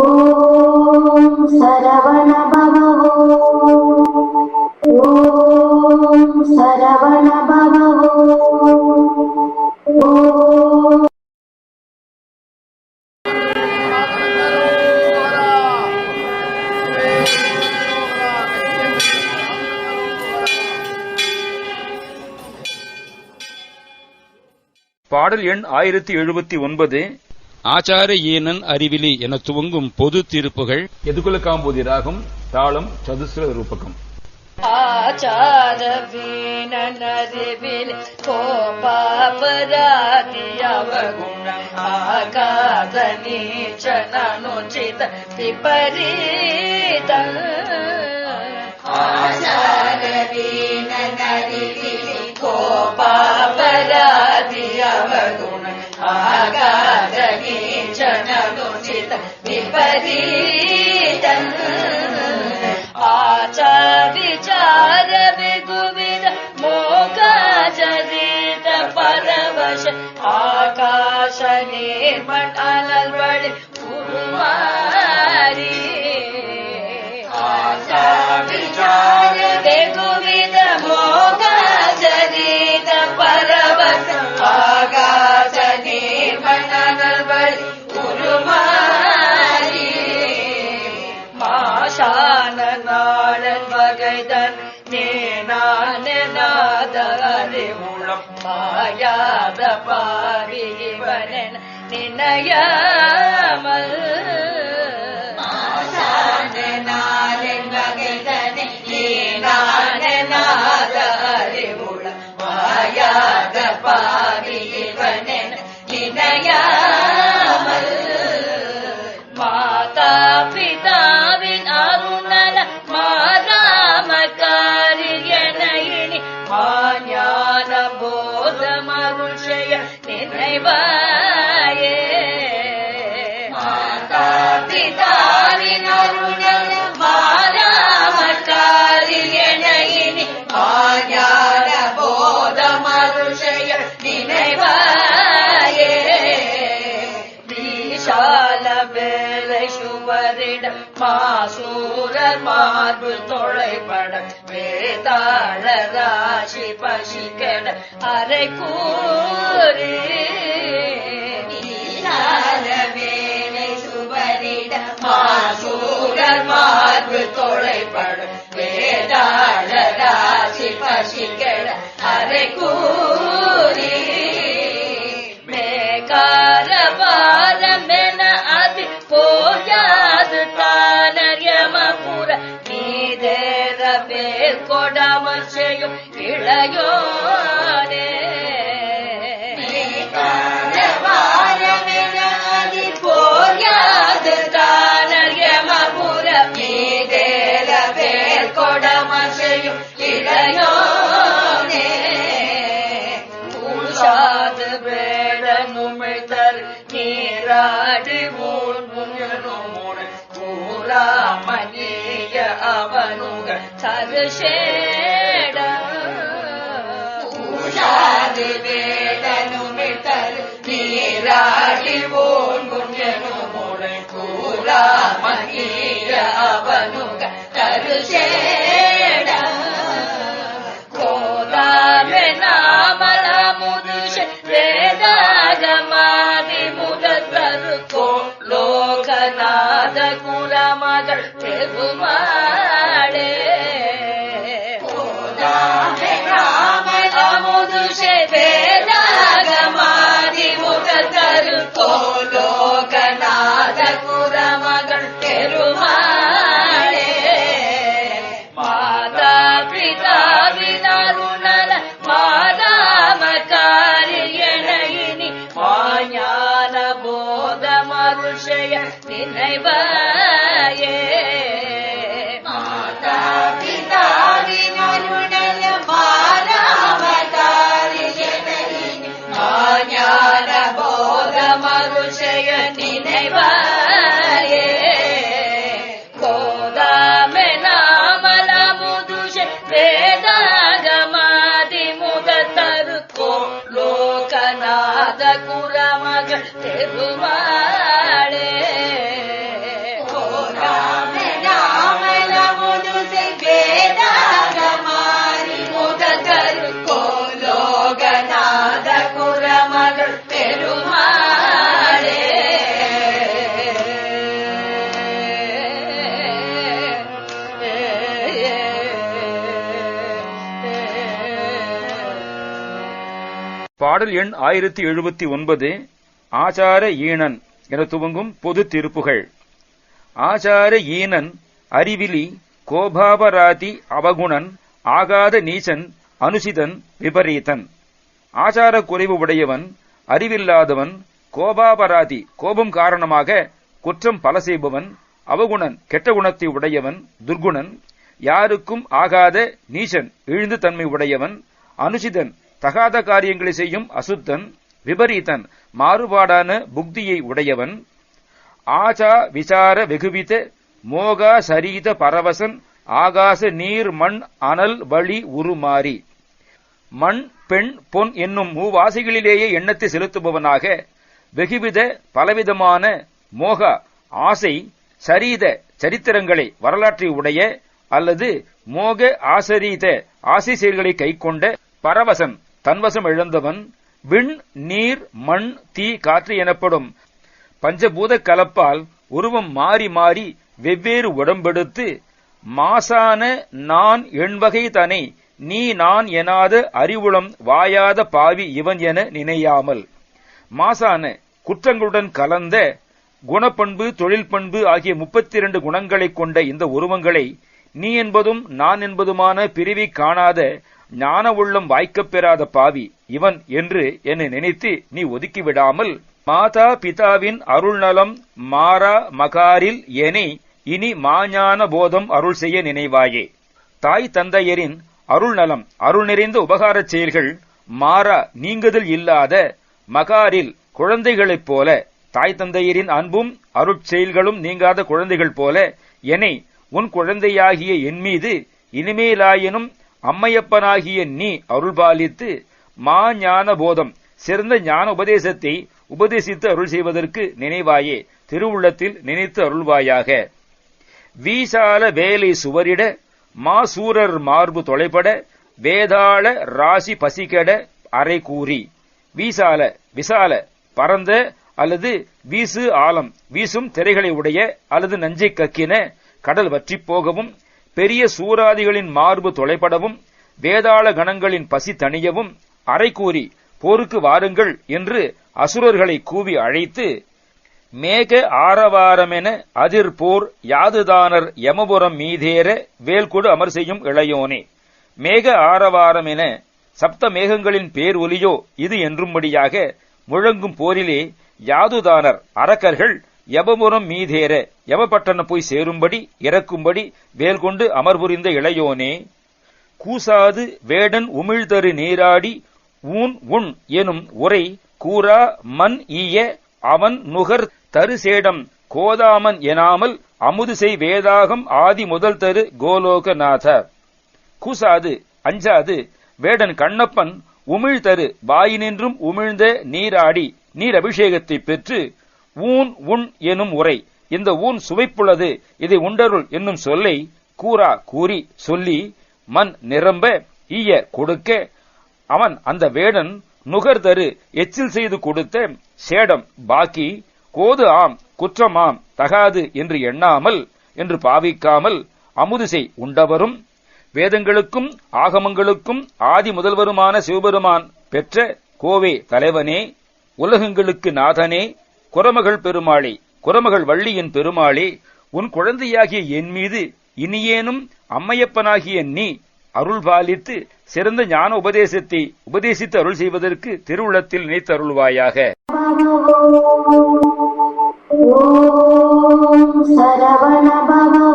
ஓம் சரவண பாடல் எண் ஆயிரத்தி எழுபத்தி ஒன்பது. ஆச்சார ஏனன் அறிவிலி என துவங்கும் பொது தீர்ப்புகள் எதுகுல காம்போதி ராகம் தாளம் சதுசுர ரூபகம். ஆச்சாரவீனறிவில் கோபாபராதியவகுண ஆகாத நீச்சனுச்சித விபரீத ஆச்சாரவீனறிவில் काशि ಜಾದ ಪಾರಿವನ ನಿನಯ மருஷய நினைவாயே விஷால வேலை சுவரிட மாசூரர் மார்பு தொலைபட வேதாள ராசி பசிக்கட அரை கூறே இளையோனே பூஷாது வேடனுமிழ்தர் நீராடி தருஷேட பூஷாது வேடனுமிழ்தர் நீராடி ஊழ்முயனுமுனை கூறாமணிய அவனுக தருஷேட கோதாமே நாமல முதுஷ வேதாகமாதி முதற்கருக்கோ லோகநாத குலமகள் பெருமாளே முதுஷ குரமகள் பெருமாளே பாடல் எண் ஆயிரத்தி எழுபத்தி ஒன்பது ஆச்சார ஈனன் என துவங்கும் பொது திருப்புகள். ஆச்சார ஈனன் அறிவிலி கோபாபராதி அவகுணன் ஆகாத நீச்சன் அனுசிதன் விபரீதன். ஆச்சார குறைவு உடையவன் அறிவில்லாதவன் கோபாபராதி கோபம் காரணமாக குற்றம் பல செய்பவன் அவகுணன் கெட்ட குணத்தை உடையவன் துர்குணன் யாருக்கும் ஆகாத நீச்சன் இழிந்து தன்மை உடையவன் அனுசிதன் தகாத காரியங்களை செய்யும் அசுத்தன் விபரீதன் மாறுபாடான புக்தியை உடையவன் ஆச்சா விசார வெகுவித மோகா சரீத பரவசன் ஆகாச நீர் மண் அனல் வழி உருமாறி. மண் பெண் பொன் என்னும் மூவாசைகளிலேயே எண்ணத்தை செலுத்துபவனாக வெகுவித பலவிதமான மோக ஆசை சரீத சரித்திரங்களை வரலாற்றை உடைய அல்லது மோக ஆசரீத ஆசை செயல்களை கைக்கொண்ட பரவசன் தன்வசம் இழந்தவன் விண் நீர் மண் தீ காற்று எனப்படும் பஞ்சபூத கலப்பால் உருவம் மாறி மாறி வெவ்வேறு உடம்பெடுத்து மாசான நான் எண்வகை தனை நீ நான் எனாத அறிவுளம் வாயாத பாவி இவன் என நினையாமல். மாசான குற்றங்களுடன் கலந்த குணப்பண்பு தொழில் பண்பு ஆகிய முப்பத்தி இரண்டு குணங்களைக் கொண்ட இந்த உருவங்களை நீ என்பதும் நான் என்பதுமான பிரிவை காணாத ஞான உள்ளம் வாய்க்கப் பெறாத பாவி இவன் என்று என்னை நினைத்து நீ ஒதுக்கிவிடாமல் மாதா பிதாவின் அருள் நலம் மாறா மகாரில் எனை இனி மாஞான போதம் அருள் செய்ய நினைவாயே. தாய் தந்தையரின் அருள் நலம் அருள் நிறைந்த உபகாரச் செயல்கள் மாறா நீங்குதல் இல்லாத மகாரில் குழந்தைகளைப் போல தாய் தந்தையரின் அன்பும் அருட்செயல்களும் நீங்காத குழந்தைகள் போல என்னை உன் குழந்தையாகிய என் மீது இனிமேலாயினும் அம்மையப்பனாகிய நீ அருள்பாலித்து மா ஞான போதம் சிறந்த ஞான உபதேசத்தை உபதேசித்து அருள் செய்வதற்கு நினைவாயே திருவுள்ளத்தில் நினைத்து அருள்வாயாக. வீசால வேலை சுவரிட மாசூரர் மார்பு தொலைபட வேதாள ராசி பசிகட அரை கூறி. வீசால விசால பரந்த அல்லது வீசு ஆலம் வீசும் திரைகளை உடைய அல்லது நஞ்சை கக்கின கடல் வற்றிப் போகவும் பெரிய சூராதிகளின் மார்பு தொலைபடவும் வேதாள கணங்களின் பசி தணியவும் அறை கூறி போருக்கு வாருங்கள் என்று அசுரர்களை கூவி அழைத்து மேக ஆரவாரமென அதிர் போர் யாதுதானர் யமபுரம் மீதேற வேல்கொடு அமர் செய்யும் இளையோனே. மேக ஆரவாரமென சப்த மேகங்களின் பேர் ஒலியோ இது என்றும்படியாக முழங்கும் போரிலே யாதுதானர் அரக்கர்கள் யமபுரம் மீதேற. யமபட்டணம் போய் சேரும்படி இறக்கும்படி வேல் கொண்டு அமர்புரிந்த இளையோனே கூசாது வேடன் உமிழ்தரு நீராடி ஊன் உண் எனும் உரை கூறா மண் ஈய அவன் நுகர் தரு சேடம். கோதாமன் எனாமல் அமுது செய் வேதாகம் ஆதி முதல் தரு கோலோகநாத கூசாது அஞ்சாது வேடன் கண்ணப்பன் உமிழ்தரு வாயினின்றும் உமிழ்ந்த நீராடி நீர் அபிஷேகத்தை பெற்று ஊன் உண் எனும் உரை. இந்த ஊன் சுவைப்புள்ளது. இதை உண்டருள் என்னும் சொல்லை கூறா கூறி சொல்லி மண் நிரம்ப ஈய கொடுக்க. அவன் அந்த வேடன் நுகர்தரு எச்சில் செய்து கொடுத்த சேடம் பாக்கி கோது ஆம் குற்றமாம் தகாது என்று எண்ணாமல் என்று பாவிக்காமல் அமுதுசை உண்டவரும். வேதங்களுக்கும் ஆகமங்களுக்கும் ஆதி முதல்வருமான சிவபெருமான் பெற்ற கோவே தலைவனே. உலகங்களுக்கு நாதனே. குரமகள் பெருமாளே குரமகள் வள்ளியின் பெருமாளே உன் குழந்தையாகிய என் மீது இனியேனும் அம்மையப்பனாகிய நீ அருள் பாலித்து சிறந்த ஞான உபதேசத்தை உபதேசித்து அருள் செய்வதற்கு திருவுளத்தில் நினைத்தருள்வாயாக. சரவண பவ